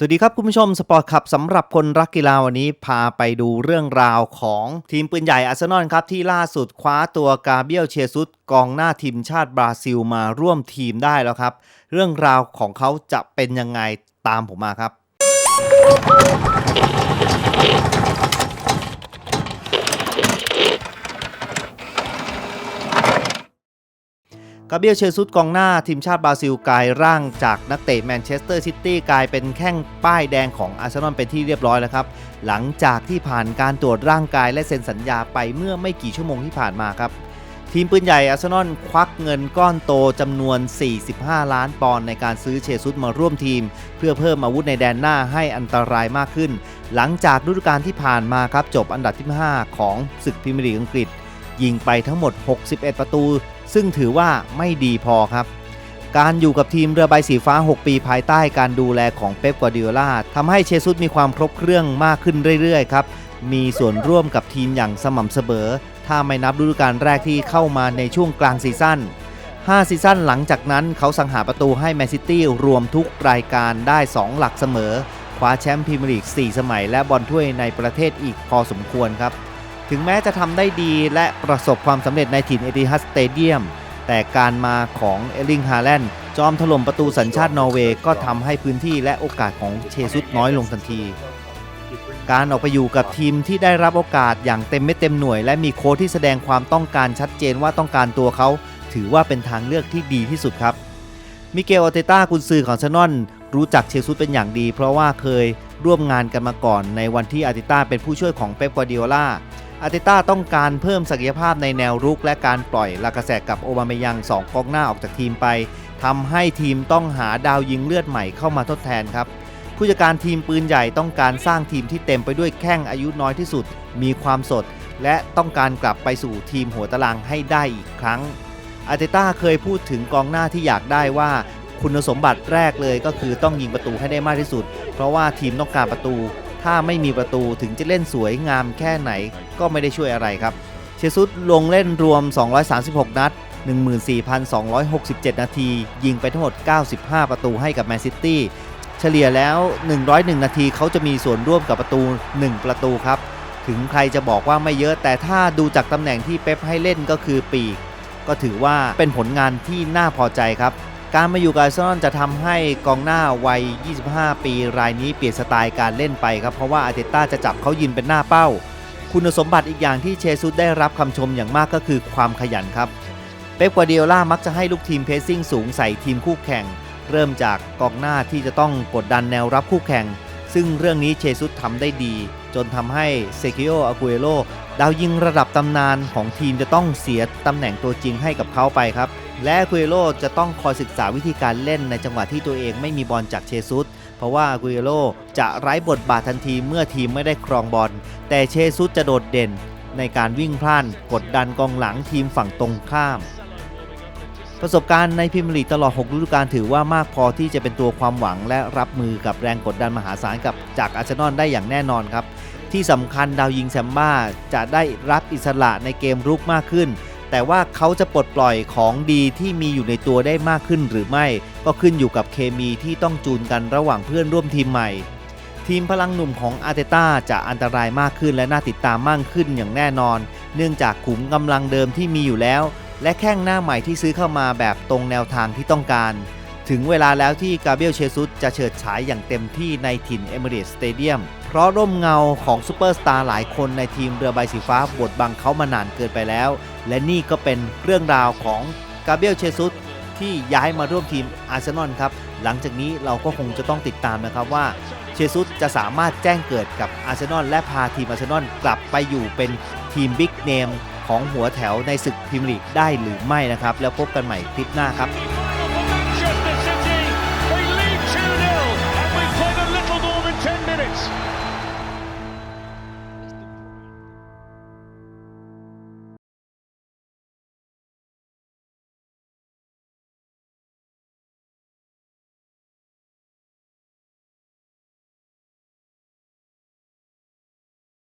สวัสดีครับคุณผู้ชมสปอร์ตขับสำหรับคนรักกีฬาวันนี้พาไปดูเรื่องราวของทีมปืนใหญ่อาร์เซนอลครับ ที่ล่าสุดคว้าตัวกาเบียลเชซุสกองหน้าทีมชาติบราซิลมาร่วมทีมได้แล้วครับ เรื่องราวของเขาจะเป็นยังไงตามผมมาครับ กาเบียลเชซุสกองหน้าทีมชาติบราซิลกลายร่างจากนักเตะแมนเชสเตอร์ซิตี้กลายเป็นแข้งป้ายแดงของอาร์เซนอลเป็นที่เรียบร้อยแล้วครับ หลังจากที่ผ่านการตรวจร่างกายและเซ็นสัญญาไปเมื่อไม่กี่ชั่วโมงที่ผ่านมาครับ ทีมปืนใหญ่อาร์เซนอลควักเงินก้อนโตจำนวน 45 ล้านปอนด์ในการซื้อเชซุสมาร่วมทีม เพื่อเพิ่มอาวุธในแดนหน้าให้อันตรายมากขึ้น หลังจากฤดูกาลที่ผ่านมาครับจบอันดับที่ 5 ของศึกพรีเมียร์ลีกอังกฤษยิงไปทั้งหมด 61 ประตู ซึ่งถือว่าไม่ดีพอครับ การอยู่กับทีมเรือใบสีฟ้า 6 ปีภายใต้การดูแลของเป๊ปกวาร์ดิโอลาทำให้เชซุสมีความครบเครื่องมากขึ้นเรื่อยๆครับ มีส่วนร่วมกับทีมอย่างสม่ำเสมอ ถ้าไม่นับฤดูกาลแรกที่เข้ามาในช่วงกลางซีซั่น5ซีซั่นหลังจากนั้นเขาสังหาประตูให้แมนซิตี้รวมทุกรายการได้ 2 หลักเสมอ คว้าแชมป์พรีเมียร์ลีก 4 สมัย และบอลถ้วยในประเทศอีกพอสมควรครับ ถึงแม้จะทำได้ดีและประสบความสำเร็จในถิ่นเอติฮัดสเตเดียม แต่การมาของเอลิงฮาแลนด์จอมถล่มประตูสัญชาตินอร์เวย์ก็ทำให้พื้นที่และโอกาสของเชซุสน้อยลงทันที การออกไปอยู่กับทีมที่ได้รับโอกาสอย่างเต็มเม็ดเต็มหน่วย และมีโค้ชที่แสดงความต้องการชัดเจนว่าต้องการตัวเขา ถือว่าเป็นทางเลือกที่ดีที่สุดครับ มิเกลอเตต้ากุนซือของเซนอนรู้จักเชซุสเป็นอย่างดี เพราะว่าเคยร่วมงานกันมาก่อนในวันที่อาติต้าเป็นผู้ช่วยของเป๊ปกวาร์ดิโอลา อาร์เตต้าต้องการเพิ่มศักยภาพในแนวรุกและการปล่อยลากาแสกับโอบาเมยังสองกองหน้าออกจากทีมไปทำให้ทีมต้องหาดาวยิงเลือดใหม่เข้ามาทดแทนครับผู้จัดการทีมปืนใหญ่ต้องการสร้างทีมที่เต็มไปด้วยแข้งอายุน้อยที่สุด มีความสด และต้องการกลับไปสู่ทีมหัวตารางให้ได้อีกครั้งอาร์เตต้าเคยพูดถึงกองหน้าที่อยากได้ว่าคุณสมบัติแรกเลยก็คือต้องยิงประตูให้ได้มากที่สุด เพราะว่าทีมต้องการประตู ถ้าไม่มีประตูถึงจะเล่นสวยงามแค่ไหนก็ไม่ได้ช่วยอะไรครับ เชซุสลงเล่นรวม 236 นัด 14,267 นาที ยิงไปทั้งหมด 95 ประตูให้กับแมนซิตี้เฉลี่ยแล้ว 101 นาทีเขาจะมีส่วนร่วมกับประตู 1 ประตูครับ ถึงใครจะบอกว่าไม่เยอะแต่ถ้าดูจากตำแหน่งที่เป๊ปให้เล่นก็คือปีก ก็ถือว่าเป็นผลงานที่น่าพอใจครับ การมาอยู่กับอาร์เซนอลจะทำให้กองหน้าวัย 25 ปีรายนี้เปลี่ยนสไตล์การเล่นไปครับ เพราะว่าอาร์เตต้าจะจับเขายืนเป็นหน้าเป้า คุณสมบัติอีกอย่างที่เชซุสได้รับคำชมอย่างมากก็คือความขยันครับ เป๊ปกวาร์ดิโอลามักจะให้ลูกทีมเพสซิ่งสูงใส่ทีมคู่แข่ง เริ่มจากกองหน้าที่จะต้องกดดันแนวรับคู่แข่ง ซึ่งเรื่องนี้เชซุสทำได้ดี จนทำให้เซคิโออากุเอโร ดาวยิงระดับตำนานของทีมจะต้องเสียตำแหน่งตัวจริงให้กับเขาไปครับ และกุเอโรจะต้องคอยศึกษาวิธีการเล่นในจังหวะที่ตัวเองไม่มีบอลจากเชซุสเพราะว่ากุเอโรจะไร้บทบาททันทีเมื่อทีมไม่ได้ครองบอล แต่เชซุสจะโดดเด่น ในการวิ่งพล่านกดดันกองหลังทีมฝั่งตรงข้าม ประสบการณ์ในพรีเมียร์ลีตลอด 6 ฤดูกาลถือว่ามากพอที่จะเป็นตัวความหวังและรับมือกับแรงกดดันมหาศาลกับจากอาร์เซนอลได้อย่างแน่นอนครับ ที่สำคัญดาวยิงแซมบ้าจะได้รับอิสระในเกมรุกมากขึ้น แต่ว่าเขาจะปลดปล่อยของดีที่มีอยู่ในตัวได้มากขึ้นหรือไม่ ก็ขึ้นอยู่กับเคมีที่ต้องจูนกันระหว่างเพื่อนร่วมทีมใหม่ ทีมพลังหนุ่มของอาร์เตต้าจะอันตรายมากขึ้นและน่าติดตามมากขึ้นอย่างแน่นอน เนื่องจากขุมกำลังเดิมที่มีอยู่แล้ว และแข้งหน้าใหม่ที่ซื้อเข้ามาแบบตรงแนวทางที่ต้องการ ถึงเวลาแล้วที่กาเบรียลเชซุสจะเฉิดฉายอย่างเต็มที่ในถิ่นเอมิเรตสเตเดียม เพราะร่มเงาของซูเปอร์สตาร์หลายคนในทีมเรือใบสีฟ้าบดบังเขามานานเกินไปแล้ว และนี่ก็เป็นเรื่องราวของกาเบรียลเชซุสที่ย้ายมาร่วมทีมอาร์เซนอลครับ หลังจากนี้เราก็คงจะต้องติดตามนะครับว่าเชซุสจะสามารถแจ้งเกิดกับอาร์เซนอลและพาทีมอาร์เซนอลกลับไปอยู่เป็นทีมบิ๊กเนมของหัวแถวในศึกพรีเมียร์ลีกได้หรือไม่นะครับ แล้วพบกันใหม่คลิปหน้าครับ